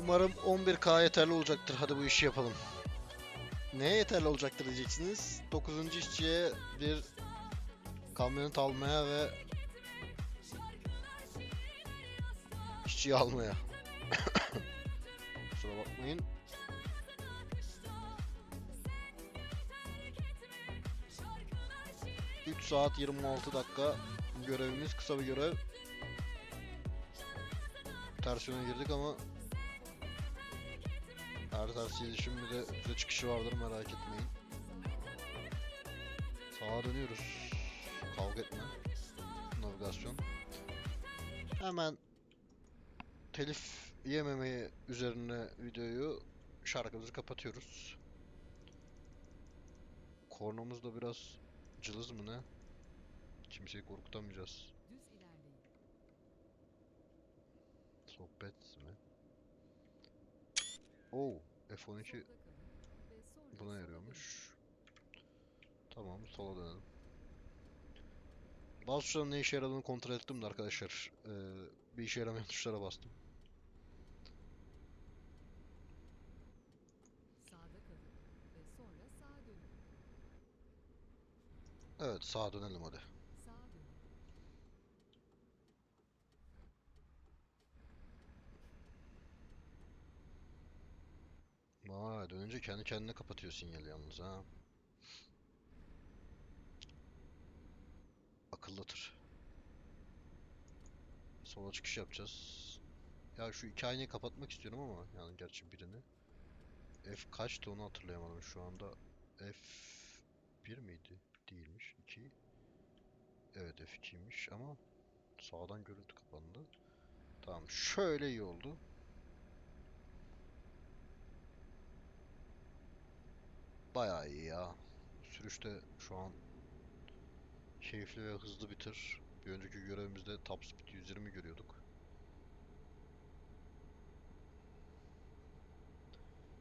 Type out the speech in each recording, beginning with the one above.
Umarım 11K yeterli olacaktır. Hadi bu işi yapalım. Neye yeterli olacaktır diyeceksiniz. 9. işçiye bir kamyonet almaya ve işçiyi almaya. Kusura bakmayın. Üç saat 26 dakika görevimiz kısa bir görev. Ters yöne girdik ama her ters gelişim bir de bize çıkışı vardır merak etmeyin. Sağa dönüyoruz. Kavga etme. Navigasyon. Hemen telif yememeye üzerine videoyu şarkımızı kapatıyoruz. Kornamız da biraz cılız mı ne? Kimseyi korkutamayacağız. Sohbet mi? Oo, F12 Solda kalın ve sonra buna yarıyormuş. Tamam, sola dönelim. Bazı tuşların ne işe yaradığını kontrol ettim de arkadaşlar. Ee, bir işe yaramayan tuşlara bastım. Evet, sağa dönelim hadi. Sağa dönün. Dönünce kendi kendine kapatıyor sinyali yalnız ha. Akıllı tır. Sola çıkış yapacağız. Ya şu iki aynayı kapatmak istiyorum ama yani gerçi birini. F kaçtı onu hatırlayamadım şu anda. F 1 miydi? Değilmiş. 2. Evet F2'ymiş ama sağdan görüntü kapandı. Tamam şöyle iyi oldu. Bayağı iyi ya. Sürüşte şu an keyifli ve hızlı bir tır. Bir önceki görevimizde top speed 120 görüyorduk.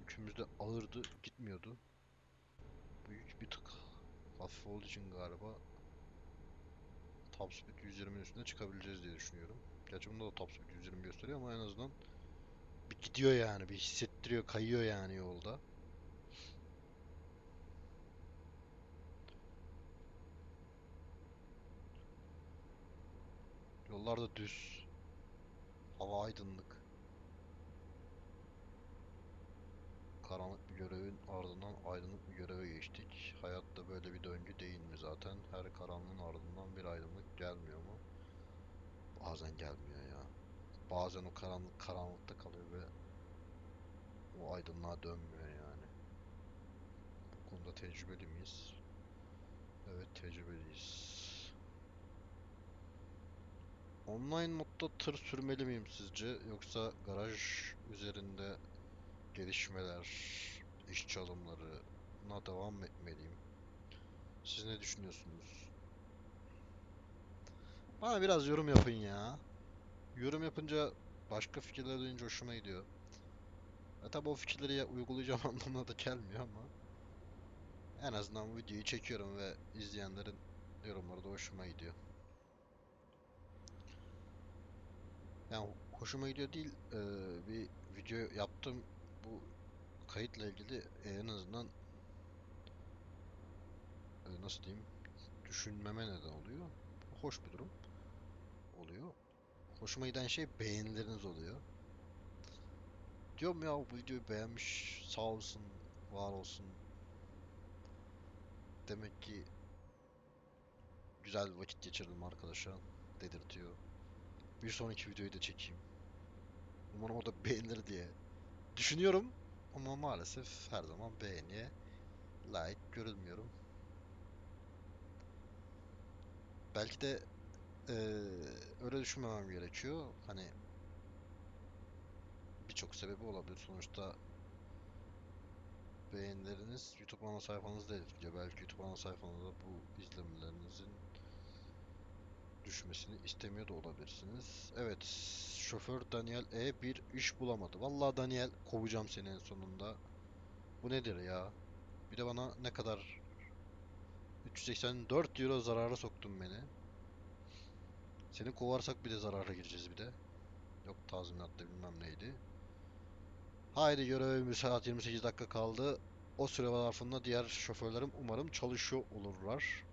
Yükümüz de ağırdı, gitmiyordu. Bu yük bir tık hafif olduğu için galiba top speed 120'nin üstüne çıkabileceğiz diye düşünüyorum. Gerçi bunda da top speed 120 gösteriyor ama en azından bir gidiyor yani, bir hissettiriyor, kayıyor yani yolda. Yollar da düz. Hava aydınlık. Karanlık bir görevin ardından aydınlık bir göreve geçtik. Hayatta böyle bir döngü değil mi zaten? Her karanlığın ardından bir aydınlık gelmiyor mu? Bazen gelmiyor ya. Bazen o karanlık karanlıkta kalıyor ve o aydınlığa dönmüyor yani. Bu konuda tecrübeli miyiz? Evet tecrübeliyiz. Online modda tır sürmeli miyim sizce? Yoksa garaj üzerinde gelişmeler, iş çalımlarına devam etmeliyim? Siz ne düşünüyorsunuz? Bana biraz yorum yapın ya. Yorum yapınca başka fikirler duyunca hoşuma gidiyor. E tabi o fikirleri ya- uygulayacağım anlamına da gelmiyor ama en azından videoyu çekiyorum ve izleyenlerin yorumları da hoşuma gidiyor. Yani hoşuma gidiyor değil, eee, bir video yaptım bu kayıtla ilgili en azından e, nasıl diyeyim düşünmeme neden oluyor. Hoş bir durum oluyor. Hoşuma giden şey beğenileriniz oluyor. Diyorum ya bu videoyu beğenmiş sağ olsun var olsun. Demek ki güzel vakit geçirdim arkadaşlar dedirtiyor. Bir sonraki videoyu da çekeyim. Umarım o da beğenir diye düşünüyorum. Ama maalesef her zaman beğeniye layık görülmüyorum. Belki de eee, öyle düşünmemem gerekiyor. Hani birçok sebebi olabilir. Sonuçta beğenileriniz YouTube ana sayfanızda etkiliyor. Belki YouTube ana sayfanızda bu izlemelerinizin düşmesini istemiyor da olabilirsiniz. Evet, şoför Daniel E bir iş bulamadı. Vallahi Daniel kovacağım seni en sonunda. Bu nedir ya? Bir de bana ne kadar 384 euro zarara soktun beni. Seni kovarsak bir de zarara gireceğiz bir de. Yok tazminatta bilmem neydi. Haydi görevimiz saat 28 dakika kaldı. O süre zarfında diğer şoförlerim umarım çalışıyor olurlar.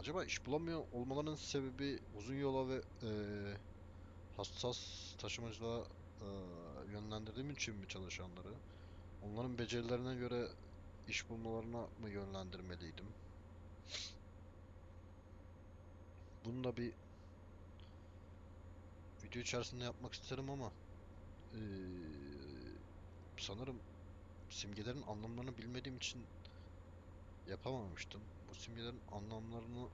Acaba iş bulamıyor olmalarının sebebi uzun yola ve eee, hassas taşımacılığa eee, yönlendirdiğim için mi çalışanları? Onların becerilerine göre iş bulmalarına mı yönlendirmeliydim? Bunu da bir video içerisinde yapmak isterim ama eee, sanırım simgelerin anlamlarını bilmediğim için yapamamıştım. Simgelerin anlamlarını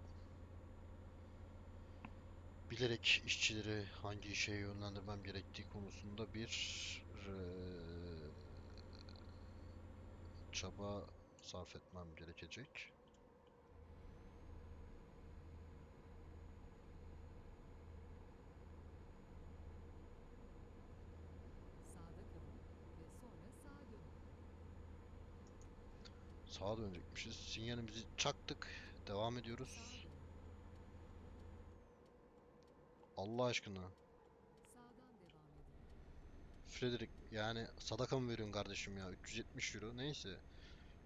bilerek işçileri hangi işe yönlendirmem gerektiği konusunda bir eee, çaba sarf etmem gerekecek. Sağa dönecekmişiz. Sinyalimizi çaktık. Devam ediyoruz. Allah aşkına. Frederick yani sadaka mı veriyorsun kardeşim ya? 370 euro. Neyse.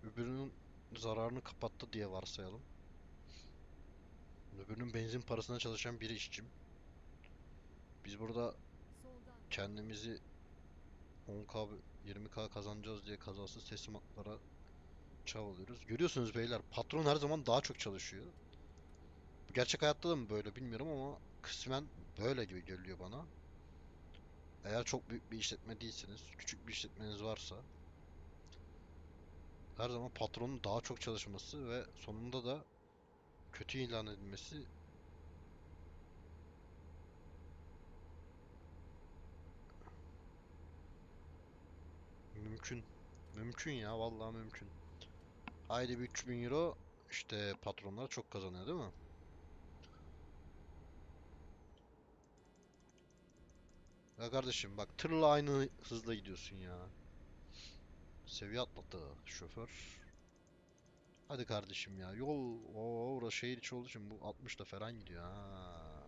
Öbürünün zararını kapattı diye varsayalım. Öbürünün benzin parasına çalışan bir işçim. Biz burada kendimizi 10k 20k kazanacağız diye kazasız teslimatlara çabalıyoruz. Görüyorsunuz beyler patron her zaman daha çok çalışıyor. Gerçek hayatta da mı böyle bilmiyorum ama kısmen böyle gibi geliyor bana. Eğer çok büyük bir işletme değilseniz, küçük bir işletmeniz varsa her zaman patronun daha çok çalışması ve sonunda da kötü ilan edilmesi mümkün. Mümkün ya vallahi mümkün. Haydi bir 3000 euro işte patronlar çok kazanıyor değil mi? Ya kardeşim bak tırla aynı hızla gidiyorsun ya. Seviye atlattı şoför. Hadi kardeşim ya yol o orası şehir içi olduğu için bu 60'da falan gidiyor ha.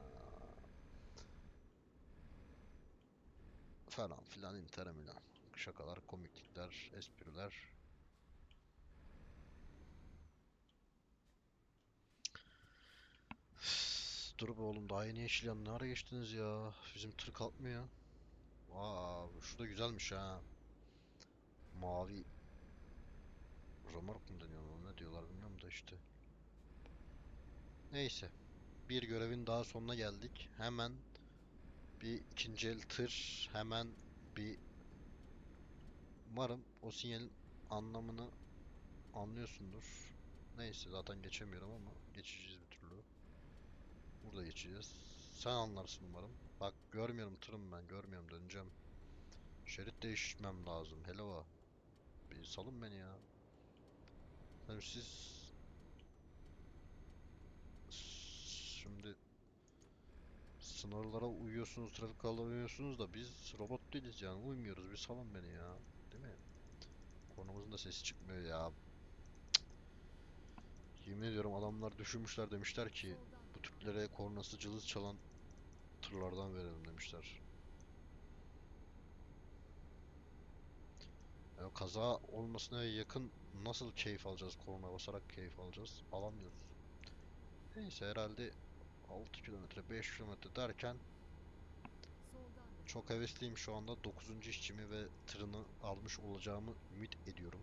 Falan filan Inter Milan. Şakalar, komiklikler, espriler. Dur be oğlum daha yeni yeşil yan ne ara geçtiniz ya? Bizim tır kalkmıyor. Aa şurada güzelmiş ha. Mavi Römork mu deniyor ona ne diyorlar bilmiyorum da işte. Neyse. Bir görevin daha sonuna geldik. Hemen bir ikinci el tır. Hemen bir Umarım o sinyalin anlamını anlıyorsundur. Neyse zaten geçemiyorum ama geçeceğiz bir türlü. Burada geçeceğiz. Sen anlarsın umarım. Bak görmüyorum tırım ben görmüyorum döneceğim. Şerit değişmem lazım. Hello. Bir salın beni ya. Tabii siz şimdi sınırlara uyuyorsunuz, trafik kurallarına uyuyorsunuz da biz robot değiliz yani uymuyoruz. Bir salın beni ya. Değil mi? Konumuzun da sesi çıkmıyor ya. Cık. Yemin ediyorum adamlar düşünmüşler demişler ki Türklere kornası cılız çalan tırlardan verelim demişler. Ya kaza olmasına yakın nasıl keyif alacağız korna basarak keyif alacağız alamıyoruz. Neyse herhalde 6 kilometre 5 kilometre derken çok hevesliyim şu anda 9. işçimi ve tırını almış olacağımı ümit ediyorum.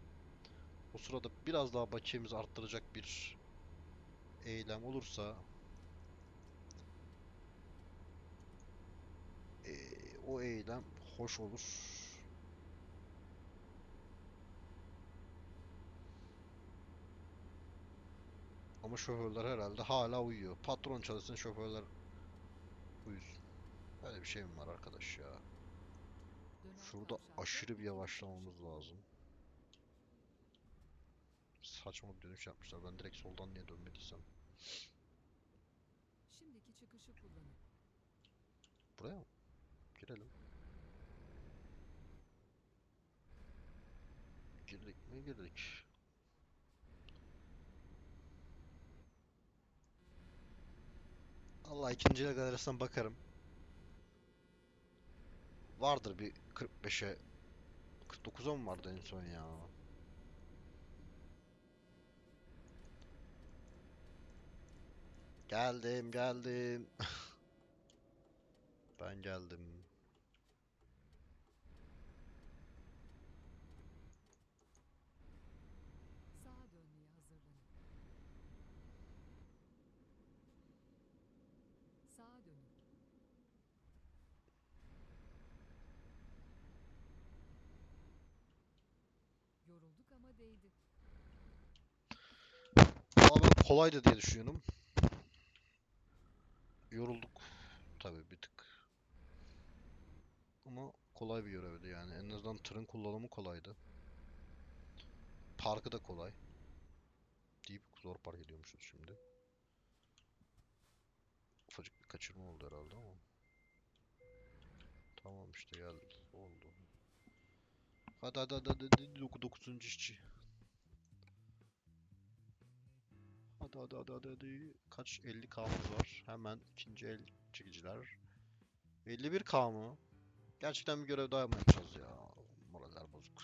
O sırada biraz daha bakiyemizi arttıracak bir eylem olursa o eylem hoş olur. Ama şoförler herhalde hala uyuyor. Patron çalışsın şoförler uyusun. Böyle bir şey mi var arkadaş ya? Şurada aşırı bir yavaşlamamız lazım. Saçma bir dönüş yapmışlar. Ben direkt soldan niye dönmediysem. Şimdiki çıkışı kullanın. Buraya mı? Girelim. Girdik mi? Girdik. Allah ikinciye kadar bakarım. vardır bir 45'e 49'a mı vardı en son ya? Geldim, geldim. Ben geldim. Sağa dönmeye hazırlanın. Sağa dönün. Yorulduk ama ben kolaydı diye düşünüyorum. Yorulduk tabii bir tık. Ama kolay bir görevdi yani. En azından tırın kullanımı kolaydı. Parkı da kolay. Deyip zor park ediyormuşuz şimdi. Ufacık bir kaçırma oldu herhalde ama. Tamam işte geldi. Oldu. Hadi hadi hadi hadi, hadi. Doku- dokuzuncu işçi. Hadi hadi hadi hadi hadi. Kaç 50k'mız var. Hemen ikinci el çekiciler. 51k mı? Gerçekten bir görev daha mı yapacağız ya? Moraller bozuk.